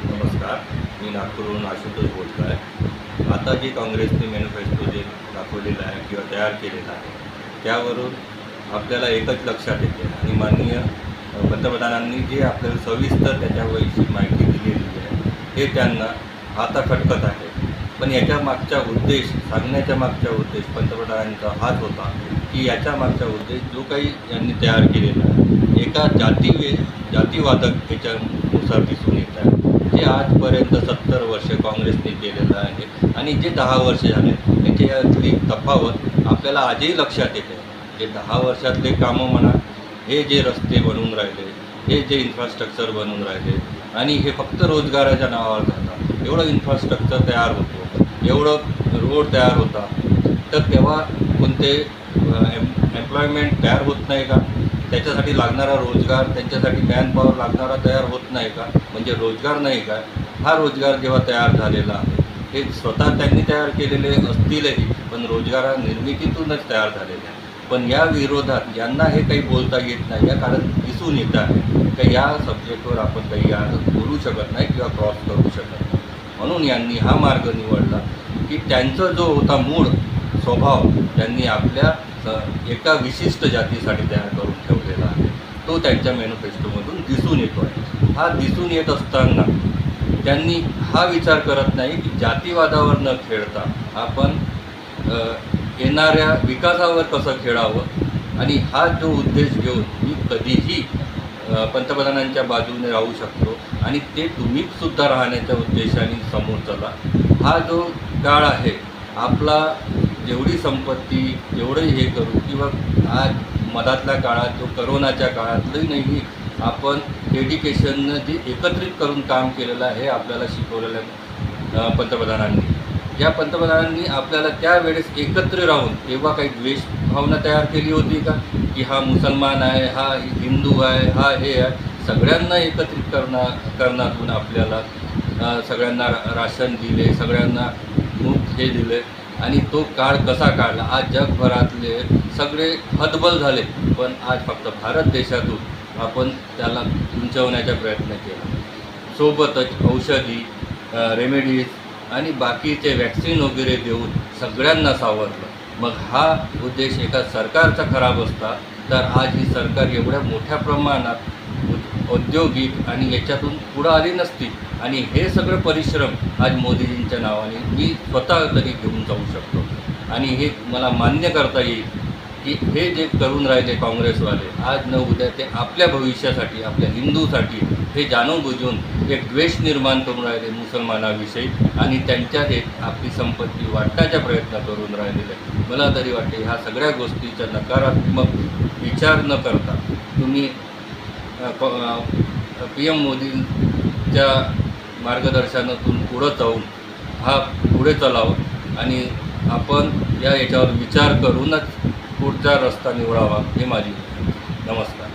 नमस्कार मी नागपूरहून आशुतोष बोलतो आहे आता जे काँग्रेसने मॅनिफेस्टो जे दाखवलेलं आहे किंवा तयार केलेलं आहे त्यावरून आपल्याला एकच लक्षात येते. आणि माननीय पंतप्रधानांनी जे आपल्याला सविस्तर त्याच्याविषयी माहिती दिलेली आहे हे त्यांना आता खटकत आहे. पण याच्या मागचा उद्देश सांगण्याच्या मागचा उद्देश पंतप्रधानांचा हाच होता की याच्या मागचा उद्देश जो काही यांनी तयार केलेला आहे एका जाती जातीवादक याच्यानुसार दिसून येत आहे. जे आजपर्यंत सत्तर वर्ष काँग्रेसने केलेलं आहे. आणि जे दहा वर्ष झाले त्याच्यातली तफावत आपल्याला आजही लक्षात येते. जे दहा वर्षातले कामं म्हणा हे जे रस्ते बनवून राहिले हे जे इन्फ्रास्ट्रक्चर बनवून राहिले आणि हे फक्त रोजगाराच्या नावावर जातात. एवढं इन्फ्रास्ट्रक्चर तयार होतो. एवढं रोड तयार होता. तर तेव्हा कोणते एम एम्प्लॉयमेंट तयार होत नाही का? त्याच्यासाठी लागणारा रोजगार त्यांच्यासाठी मॅनपॉवर लागणारा तयार होत नाही का? म्हणजे रोजगार नाही का? हा रोजगार जेव्हा तयार झालेला आहे हे स्वतः त्यांनी तयार केलेले असतीलही पण रोजगारा निर्मितीतूनच तयार झालेले आहे. पण या विरोधात यांना हे काही बोलता येत नाही या कारण दिसून येत आहे का या सब्जेक्टवर आपण काही या बोलू शकत नाही किंवा क्रॉस करू शकत नाही. म्हणून यांनी हा मार्ग निवडला की त्यांचा जो होता मूळ स्वभाव त्यांनी आपल्या स- एका विशिष्ट जातीसाठी तयार करून ठेवलेला आहे. तो त्यांच्या मॅनिफेस्टोमधून दिसून येतो आहे. हा दिसून येत असताना त्यांनी हा विचार करत नाही की जातीवादावर न खेळता आपण येणाऱ्या विकासावर कसं खेळावं? आणि हा जो उद्देश घेऊन मी कधीही पंतप्रधानांच्या बाजूने राहू शकतो आणि ते तुम्हीच सुद्धा राहण्याच्या उद्देशाने समोर चला. हा जो काळ आहे आपला जेवढी संपत्ती जेवढंही हे करू किंवा आज मधातल्या काळात जो करोनाच्या काळातलंही नाही आपण डेडिकेशननं जे एकत्रित करून काम केलेलं आहे आपल्याला शिकवलेलं आहे पंतप्रधानांनी. या पंतप्रधानांनी आपल्याला त्यावेळेस एकत्र राहून तेव्हा काही द्वेष भावना तयार केली होती का? की हा मुसलमान आहे हा हिंदू आहे हा हे आहे सगळ्यांना एकत्रित करणार करण्यातून आपल्याला सगळ्यांना राशन दिले सगळ्यांना मुख हे दिले. आणि तो काळ कसा काढला? आज जगभरातले सगळे हतबल झाले पण आज फक्त भारत देशातून आपण त्याला उंचवण्याचा प्रयत्न केला. सोबतच औषधी रेमेडीज आणि बाकीचे वॅक्सिन वगैरे देऊन सगळ्यांना सावरलं. मग हा उद्देश एका सरकारचा खराब असता तर आज ही सरकार एवढ्या मोठ्या प्रमाणात औद्योगिक आणि याच्यातून पुढं आली नसती. आणि हे सगळं परिश्रम आज मोदीजींच्या नावाने मी स्वतः तरी घेऊन जाऊ शकतो. आणि हे मला मान्य करता येईल की हे जे करून राहिले काँग्रेसवाले आज न उद्या ते आपल्या भविष्यासाठी आपल्या हिंदूसाठी हे जाणून बुजून एक द्वेष निर्माण करून राहिले मुसलमानाविषयी आणि त्यांच्यात एक आपली संपत्ती वाटण्याचा प्रयत्न करून राहिलेले. मला तरी वाटते ह्या सगळ्या गोष्टीचा नकारात्मक विचार न करता तुम्ही पी एम मोदींच्या मार्गदर्शनातून पुढं जाऊन हा पुढे चालावं आणि आपण या याच्यावर विचार करूनच पुढचा रस्ता निवडावा हे माझी नमस्कार.